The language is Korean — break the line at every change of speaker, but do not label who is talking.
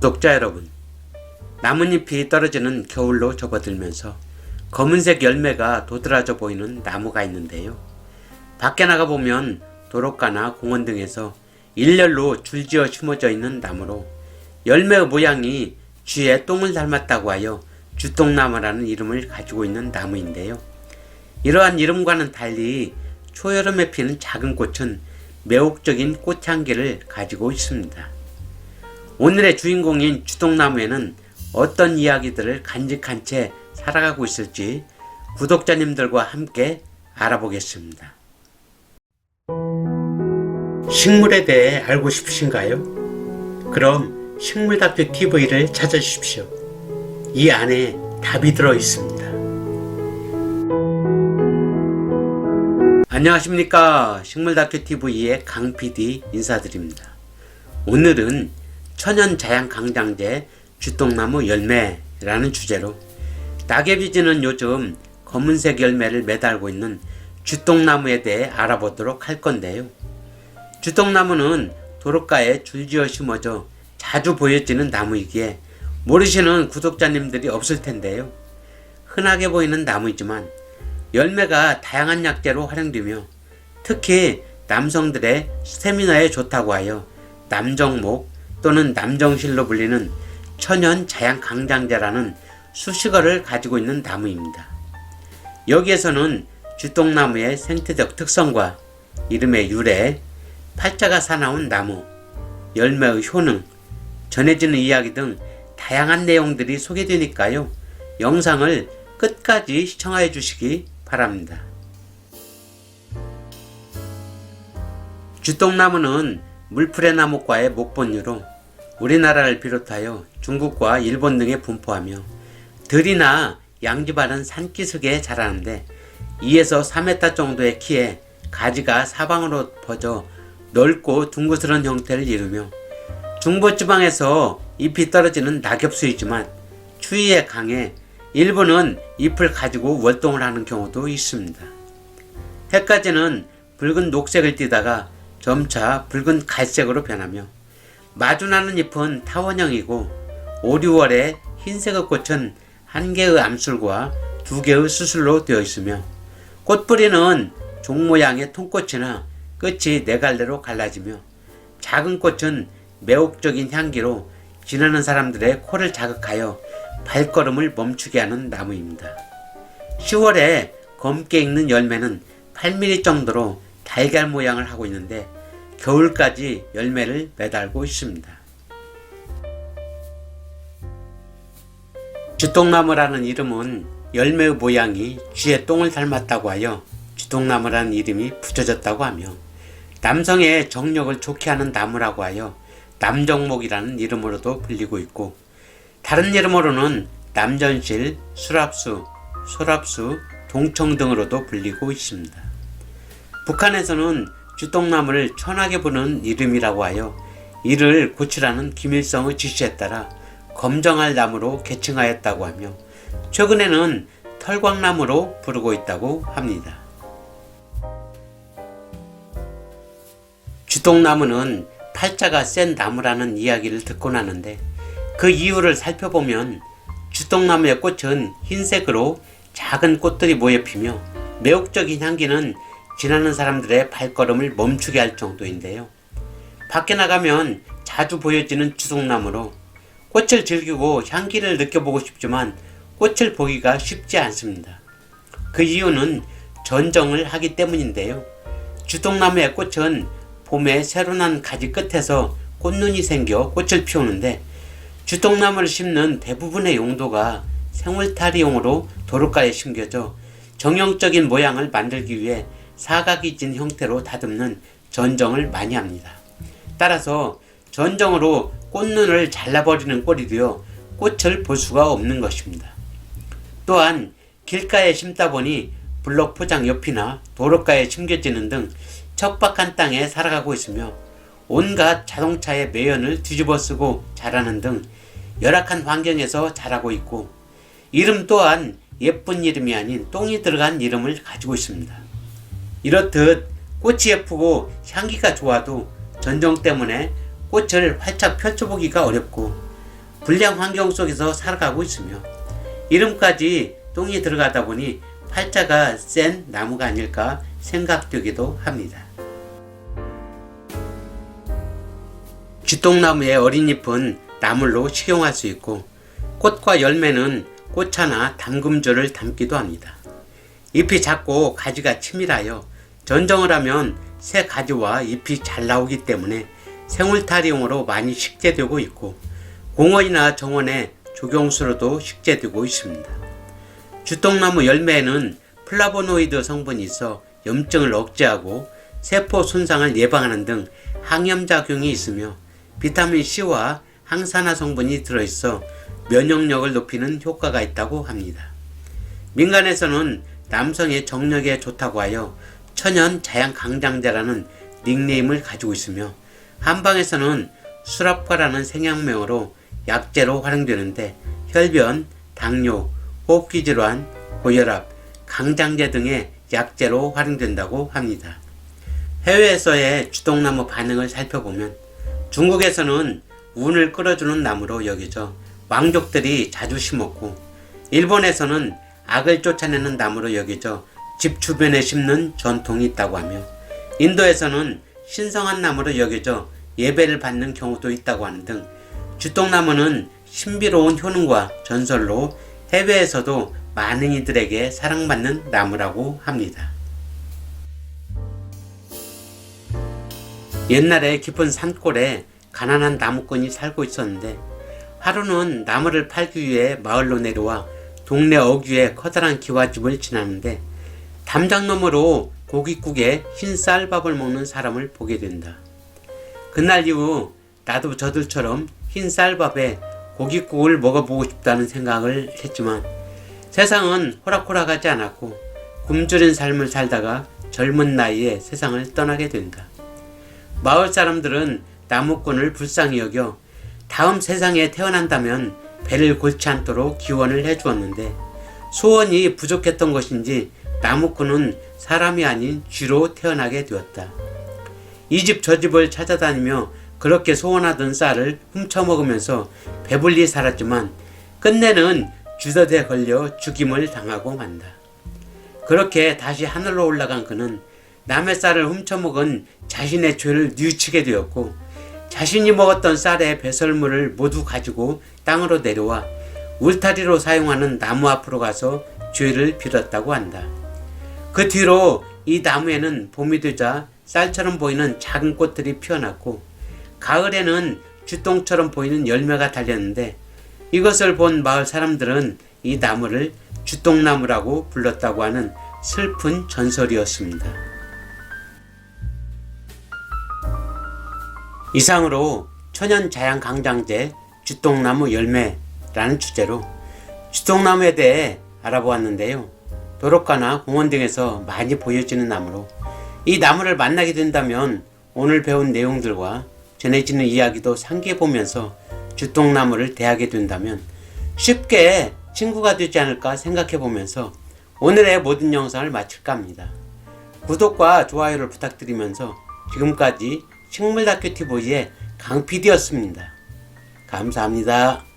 독자 여러분, 나뭇잎이 떨어지는 겨울로 접어들면서 검은색 열매가 도드라져 보이는 나무가 있는데요. 밖에 나가 보면 도로가나 공원 등에서 일렬로 줄지어 심어져 있는 나무로 열매의 모양이 쥐의 똥을 닮았다고 하여 주똥나무라는 이름을 가지고 있는 나무인데요. 이러한 이름과는 달리 초여름에 피는 작은 꽃은 매혹적인 꽃향기를 가지고 있습니다. 오늘의 주인공인 주동나무에는 어떤 이야기들을 간직한 채 살아가고 있을지 구독자님들과 함께 알아보겠습니다. 식물에 대해 알고 싶으신가요? 그럼 식물다큐 TV를 찾아주십시오. 이 안에 답이 들어 있습니다. 안녕하십니까. 식물다큐 TV의 강 PD 인사드립니다. 오늘은 천연 자양 강장제 주똥나무 열매라는 주제로 낙엽이 지는 요즘 검은색 열매를 매달고 있는 주똥나무에 대해 알아보도록 할 건데요. 주똥나무는 도로가에 줄지어 심어져 자주 보여지는 나무이기에 모르시는 구독자님들이 없을 텐데요. 흔하게 보이는 나무이지만 열매가 다양한 약재로 활용되며 특히 남성들의 스태미나에 좋다고 하여 남정목 또는 남정실로 불리는 천연 자양 강장제라는 수식어를 가지고 있는 나무입니다. 여기에서는 주똥나무의 생태적 특성과 이름의 유래, 팔자가 사나운 나무, 열매의 효능, 전해지는 이야기 등 다양한 내용들이 소개되니까요. 영상을 끝까지 시청하여 주시기 바랍니다. 주똥나무는 물풀의 나무과의 목본류로 우리나라를 비롯하여 중국과 일본 등에 분포하며 들이나 양지바른 산기슭에 자라는데 2에서 3m 정도의 키에 가지가 사방으로 퍼져 넓고 둥그스런 형태를 이루며 중부지방에서 잎이 떨어지는 낙엽수이지만 추위에 강해 일부는 잎을 가지고 월동을 하는 경우도 있습니다. 해까지는 붉은 녹색을 띠다가 점차 붉은 갈색으로 변하며 마주나는 잎은 타원형이고 5, 6월에 흰색의 꽃은 한 개의 암술과 두 개의 수술로 되어 있으며 꽃뿌리는 종 모양의 통꽃이나 끝이 네 갈래로 갈라지며 작은 꽃은 매혹적인 향기로 지나는 사람들의 코를 자극하여 발걸음을 멈추게 하는 나무입니다. 10월에 검게 익는 열매는 8mm 정도로 달걀 모양을 하고 있는데 겨울까지 열매를 매달고 있습니다. 주똥나무라는 이름은 열매의 모양이 쥐의 똥을 닮았다고 하여 주똥나무라는 이름이 붙여졌다고 하며 남성의 정력을 좋게 하는 나무라고 하여 남정목이라는 이름으로도 불리고 있고 다른 이름으로는 남전실, 수랍수, 소랍수, 동청 등으로도 불리고 있습니다. 북한에서는 주똥나무를 천하게 부르는 이름이라고 하여 이를 고치라는 김일성의 지시에 따라 검정알 나무로 계칭하였다고 하며 최근에는 털광나무로 부르고 있다고 합니다. 주똥나무는 팔자가 센 나무라는 이야기를 듣곤 하는데 그 이유를 살펴보면 주똥나무의 꽃은 흰색으로 작은 꽃들이 모여 피며 매혹적인 향기는 지나는 사람들의 발걸음을 멈추게 할 정도인데요. 밖에 나가면 자주 보여지는 주똥나무로 꽃을 즐기고 향기를 느껴보고 싶지만 꽃을 보기가 쉽지 않습니다. 그 이유는 전정을 하기 때문인데요. 주똥나무의 꽃은 봄에 새로 난 가지 끝에서 꽃눈이 생겨 꽃을 피우는데 주똥나무를 심는 대부분의 용도가 생울타리용으로 도로가에 심겨져 정형적인 모양을 만들기 위해 사각이 진 형태로 다듬는 전정을 많이 합니다. 따라서 전정으로 꽃눈을 잘라버리는 꼴이 되어 꽃을 볼 수가 없는 것입니다. 또한 길가에 심다 보니 블록 포장 옆이나 도로가에 심겨지는 등 척박한 땅에 살아가고 있으며 온갖 자동차의 매연을 뒤집어 쓰고 자라는 등 열악한 환경에서 자라고 있고 이름 또한 예쁜 이름이 아닌 똥이 들어간 이름을 가지고 있습니다. 이렇듯 꽃이 예쁘고 향기가 좋아도 전정 때문에 꽃을 활짝 펼쳐보기가 어렵고 불량 환경 속에서 살아가고 있으며 이름까지 똥이 들어가다 보니 팔자가 센 나무가 아닐까 생각되기도 합니다. 쥐똥나무의 어린 잎은 나물로 식용할 수 있고 꽃과 열매는 꽃차나 담금조를 담기도 합니다. 잎이 작고 가지가 치밀하여 전정을 하면 새 가지와 잎이 잘 나오기 때문에 생울타리용으로 많이 식재되고 있고 공원이나 정원의 조경수로도 식재되고 있습니다. 주똥나무 열매에는 플라보노이드 성분이 있어 염증을 억제하고 세포 손상을 예방하는 등 항염작용이 있으며 비타민 C와 항산화 성분이 들어있어 면역력을 높이는 효과가 있다고 합니다. 민간에서는 남성의 정력에 좋다고 하여 천연 자양 강장제라는 닉네임을 가지고 있으며 한방에서는 수랍과라는 생약명으로 약재로 활용되는데 혈변, 당뇨, 호흡기 질환, 고혈압, 강장제 등의 약재로 활용된다고 합니다. 해외에서의 주동나무 반응을 살펴보면 중국에서는 운을 끌어주는 나무로 여겨져 왕족들이 자주 심었고 일본에서는 악을 쫓아내는 나무로 여겨져 집 주변에 심는 전통이 있다고 하며 인도에서는 신성한 나무로 여겨져 예배를 받는 경우도 있다고 하는 등 주똥나무는 신비로운 효능과 전설로 해외에서도 많은 이들에게 사랑받는 나무라고 합니다. 옛날에 깊은 산골에 가난한 나무꾼이 살고 있었는데 하루는 나무를 팔기 위해 마을로 내려와 동네 어귀에 커다란 기와집을 지나는데 담장너머로 고깃국에 흰 쌀밥을 먹는 사람을 보게 된다. 그날 이후 나도 저들처럼 흰 쌀밥에 고깃국을 먹어보고 싶다는 생각을 했지만 세상은 호락호락하지 않았고 굶주린 삶을 살다가 젊은 나이에 세상을 떠나게 된다. 마을 사람들은 나무꾼을 불쌍히 여겨 다음 세상에 태어난다면 배를 골치 않도록 기원을 해주었는데 소원이 부족했던 것인지 나무꾼은 사람이 아닌 쥐로 태어나게 되었다. 이 집 저 집을 찾아다니며 그렇게 소원하던 쌀을 훔쳐먹으면서 배불리 살았지만 끝내는 주더대 걸려 죽임을 당하고 만다. 그렇게 다시 하늘로 올라간 그는 남의 쌀을 훔쳐먹은 자신의 죄를 뉘우치게 되었고 자신이 먹었던 쌀의 배설물을 모두 가지고 땅으로 내려와 울타리로 사용하는 나무 앞으로 가서 죄를 빌었다고 한다. 그 뒤로 이 나무에는 봄이 되자 쌀처럼 보이는 작은 꽃들이 피어났고 가을에는 쥐똥처럼 보이는 열매가 달렸는데 이것을 본 마을 사람들은 이 나무를 쥐똥나무라고 불렀다고 하는 슬픈 전설이었습니다. 이상으로 천연 자양 강장제 쥐똥나무 열매라는 주제로 쥐똥나무에 대해 알아보았는데요. 도로가나 공원 등에서 많이 보여지는 나무로 이 나무를 만나게 된다면 오늘 배운 내용들과 전해지는 이야기도 상기해 보면서 주똥나무를 대하게 된다면 쉽게 친구가 되지 않을까 생각해 보면서 오늘의 모든 영상을 마칠까 합니다. 구독과 좋아요를 부탁드리면서 지금까지 식물다큐 TV의 강PD였습니다. 감사합니다.